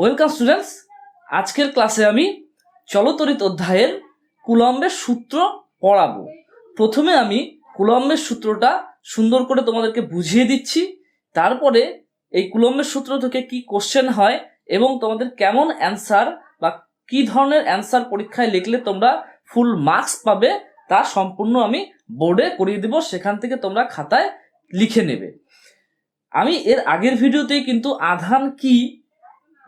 Welcome students আজকের ক্লাসে আমি চলতরিত অধ্যায়ের কুলম্বের সূত্র পড়াবো। প্রথমে আমি কুলম্বের সূত্রটা সুন্দর করে তোমাদেরকে বুঝিয়ে দিচ্ছি। তারপরে এই কুলম্বের সূত্র থেকে কি কোশ্চেন হয় এবং তোমাদের কেমন অ্যান্সার বা কি ধরনের অ্যান্সার পরীক্ষায় লিখলে তোমরা ফুল মার্কস পাবে, তা সম্পূর্ণ আমি বোর্ডে করিয়ে দেব। সেখান থেকে তোমরা খাতায় লিখে নেবে। আমি এর আগের ভিডিওতেই কিন্তু আধান কি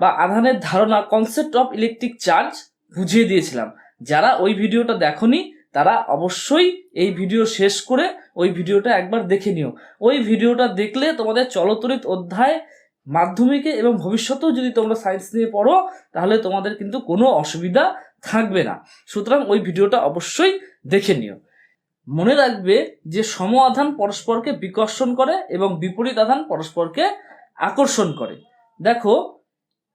বা আধানের ধারণা কনসেপ্ট অফ ইলেকট্রিক চার্জ বুঝিয়ে দিয়েছিলাম। যারা ওই ভিডিওটা দেখনি, তারা অবশ্যই এই ভিডিও শেষ করে ওই ভিডিওটা একবার দেখে নিও। ওই ভিডিওটা দেখলে তোমাদের চলতরিত অধ্যায় মাধ্যমিকে এবং ভবিষ্যতেও যদি তোমরা সায়েন্স নিয়ে পড়ো, তাহলে তোমাদের কিন্তু কোনো অসুবিধা থাকবে না। সুতরাং ওই ভিডিওটা অবশ্যই দেখে নিও। মনে রাখবে যে সম আধান পরস্পরকে বিকর্ষণ করে এবং বিপরীত আধান পরস্পরকে আকর্ষণ করে। দেখো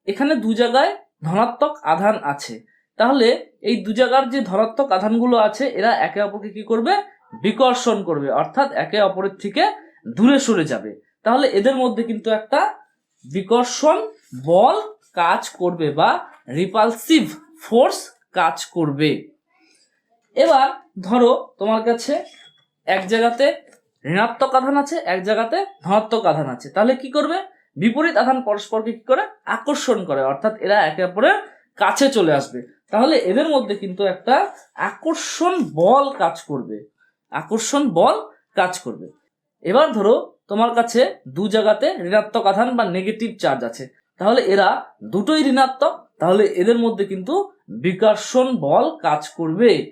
এখানে দু জায়গায় ধনাত্মক আধান আছে। তাহলে এই দু জায়গার যে ধনাত্মক আধানগুলো আছে, এরা একে অপরকে কি করবে? বিকর্ষণ করবে। অর্থাৎ একে অপরের থেকে দূরে সরে যাবে। তাহলে এদের মধ্যে কিন্তু একটা বিকর্ষণ বল কাজ করবে বা রিপালসিভ ফোর্স কাজ করবে। এবার ধরো তোমার কাছে এক জায়গাতে ঋণাত্মক আধান আছে, এক জায়গাতে ধনাত্মক আধান আছে। তাহলে কি করবে? বিপরীত আধান পরস্পরকে কি করে? আকর্ষণ করে। অর্থাৎ এরা একে অপরের কাছে চলে আসবে। তাহলে এদের মধ্যে কিন্তু একটা আকর্ষণ বল কাজ করবে। আকর্ষণ বল কাজ করবে। এবার ধরো তোমার কাছে দু জায়গাতে ঋণাত্মক আধান বা নেগেটিভ চার্জ আছে। তাহলে এরা দুটোই ঋণাত্মক। তাহলে এদের মধ্যে কিন্তু বিকর্ষণ বল কাজ করবে।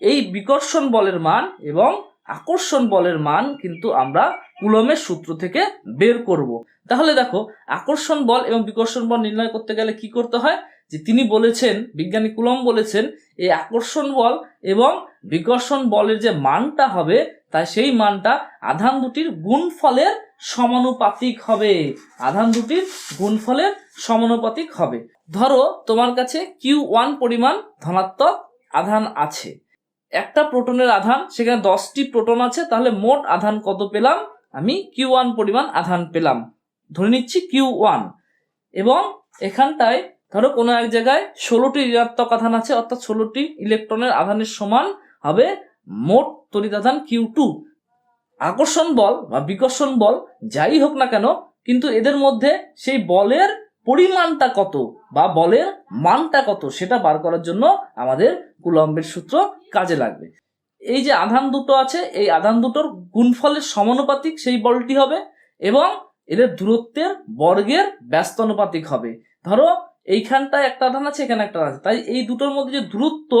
এই বিকর্ষণ বলের মান এবং আকর্ষণ বলের মান কিন্তু আমরা কুলমের সূত্র থেকে বের করব। তাহলে দেখো, আকর্ষণ বল এবং বিকর্ষণ বল নির্ণয় করতে গেলে কি করতে হয়? যে তিনি বলেছেন, বিজ্ঞানী কুলম বলেছেন, এই আকর্ষণ বল এবং বিকর্ষণ বলের যে মানটা হবে, তাই সেই মানটা আধান দুটির গুণফলের সমানুপাতিক হবে। আধান দুটির গুণফলের সমানুপাতিক হবে। ধরো, তোমার কাছে কিউ ওয়ান পরিমাণ ধনাত্মক আধান আছে। একটা প্রোটনের আধান, সেখানে দশটি প্রোটন আছে, তাহলে মোট আধান কত পেলাম? আমি কিউ ওয়ান পরিমাণ আধান পেলাম। ধরে নিচ্ছি কিউ ওয়ান। এবং এখানটায় ধরো কোনো এক জায়গায় ষোলোটি ঋণাত্মক আধান আছে, অর্থাৎ ষোলোটি ইলেকট্রনের আধানের সমান হবে মোট তড়িৎ আধান কিউ টু। আকর্ষণ বল বা বিকর্ষণ বল যাই হোক না কেন, কিন্তু এদের মধ্যে সেই বলের পরিমাণটা কত বা বলের মানটা কত সেটা বার করার জন্য আমাদের কুলম্বের সূত্র কাজে লাগবে। এই যে আধান দুটো আছে, এই আধান দুটোর গুণফলের সমানুপাতিক সেই বলটি হবে এবং এদের দূরত্বের বর্গের ব্যস্তানুপাতিক হবে। ধরো এইখানটায় একটা আধান আছে, এখানে একটা আছে। তাই এই দুটোর মধ্যে যে দূরত্ব,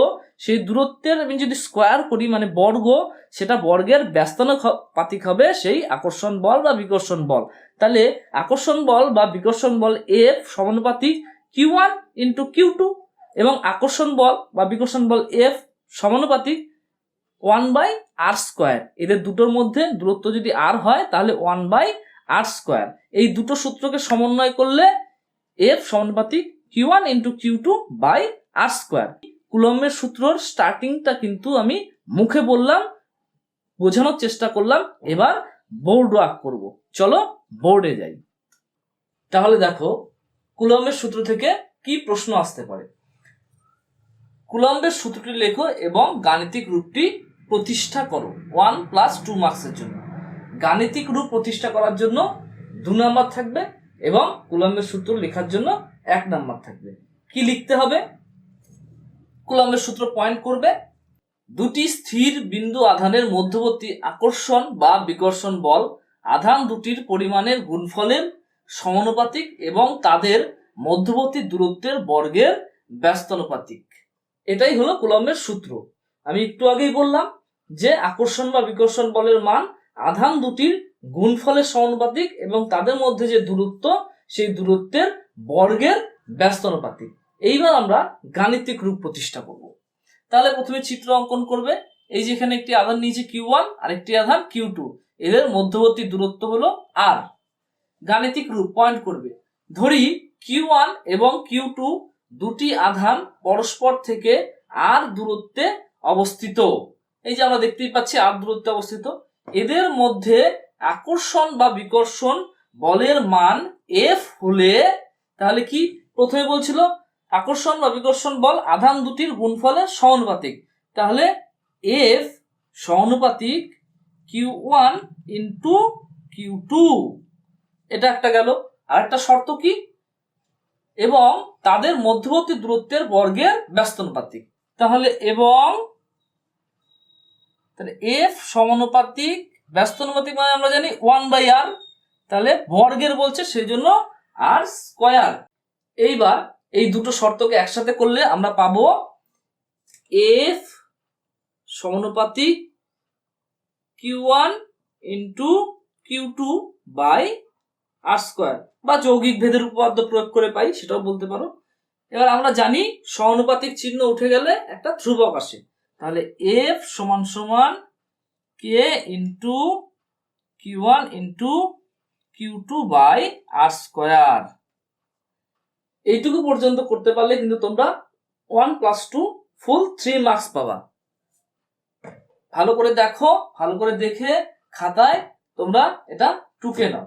সেই দূরত্বের আমি যদি স্কোয়ার করি মানে বর্গ, সেটা বর্গের ব্যস্তানুপাতিক হবে সেই আকর্ষণ বল বা বিকর্ষণ বল। তাহলে আকর্ষণ বল বা বিকর্ষণ বল এফ সমানুপাতিক Q one into Q two এবং আকর্ষণ বল বা বিকর্ষণ বল এফ সমানুপাতিক ওয়ান বাই আর স্কোয়ার এদের দুটোর মধ্যে দূরত্ব যদি আর হয়, তাহলে ওয়ান বাই আর স্কোয়ার এই দুটো সূত্রকে সমন্বয় করলে এফ সমানুপাতিক Q one into Q two by R square কুলম্বের সূত্রর স্টার্টিংটা কিন্তু আমি মুখে বললাম, বোঝানোর চেষ্টা করলাম, এবার বোর্ড ওয়ার্ক করব। চলো বোর্ডে যাই। তাহলে দেখো, কুলম্বের সূত্র থেকে কি প্রশ্ন আসতে পারে? কুলম্বের সূত্রটি লেখো এবং গাণিতিক রূপটি প্রতিষ্ঠা করো। ওয়ান প্লাস টু মার্কসের জন্য। গাণিতিক রূপ প্রতিষ্ঠা করার জন্য দু নাম্বার থাকবে। এবং কুলম্বের সূত্র লেখার জন্য এক নাম্বার থাকবে। কি লিখতে হবে? কুলম্বের সূত্র পয়েন্ট করবে। দুটি স্থির বিন্দু আধানের মধ্যবর্তী আকর্ষণ বা বিকর্ষণ বল আধান দুটির পরিমাণের গুণফলের সমানুপাতিক এবং তাদের মধ্যবর্তী দূরত্বের বর্গের ব্যস্তানুপাতিক। এটাই হলো কুলম্বের সূত্র। আমি একটু আগেই বললাম যে আকর্ষণ বা বিকর্ষণ বলের মান আধান দুটির গুণফলের সমানুপাতিক এবং তাদের মধ্যে যে দূরত্ব, সেই দূরত্বের বর্গের ব্যস্তানুপাতিক। এইবার আমরা গাণিতিক রূপ প্রতিষ্ঠা করব। তাহলে প্রথমে চিত্র অঙ্কন করবে। এই যে এখানে একটি আধান নিয়েছে কিউ ওয়ান আর একটি আধান কিউ টু। এদের মধ্যবর্তী দূরত্ব হলো আর। গাণিতিক রূপ পয়েন্ট করবে। ধরি কিউ ওয়ান এবং কিউ টু দুটি আধান পরস্পর থেকে আর দূরত্বে অবস্থিত। এই যে আমরা দেখতেই পাচ্ছি আর দূরত্বে অবস্থিত। এদের মধ্যে আকর্ষণ বা বিকর্ষণ বলের মান এফ হলে তাহলে কি প্রথমে বলছিল আকর্ষণ বা বিকর্ষণ বল আধান দুটির গুণফলের সমানুপাতিক। তাহলে এফ সমানুপাতিক Q one into Q two এটা একটা গেল। আর একটা শর্ত কি? এবং তাদের মধ্যবর্তী দূরত্বের বর্গের ব্যস্তানুপাতিক। তাহলে এবং তাহলে এফ সমানুপাতিক ব্যস্তানুপাতিক মানে আমরা জানি ওয়ান বাই আর তাহলে বর্গের বলছে সেই জন্য আর স্কয়ার এইবার এই দুটো শর্তকে একসাথে করলে আমরা পাবো এফ সমানুপাতিক Q one into Q two by R square বা যৌগিক ভেদের উপপাদ্য প্রয়োগ করে পাই, সেটাও বলতে পারো। এবার আমরা জানি সমানুপাতিক চিহ্ন উঠে গেলে একটা ধ্রুবক আসে। তাহলে এফ সমান সমান K into Q one into Q two by R square এইটুকু পর্যন্ত করতে পারলে কিন্তু তোমরা one plus two full three marks পাবা। ভালো করে দেখো, ভালো করে দেখে খাতায় তোমরা এটা টুকে নাও।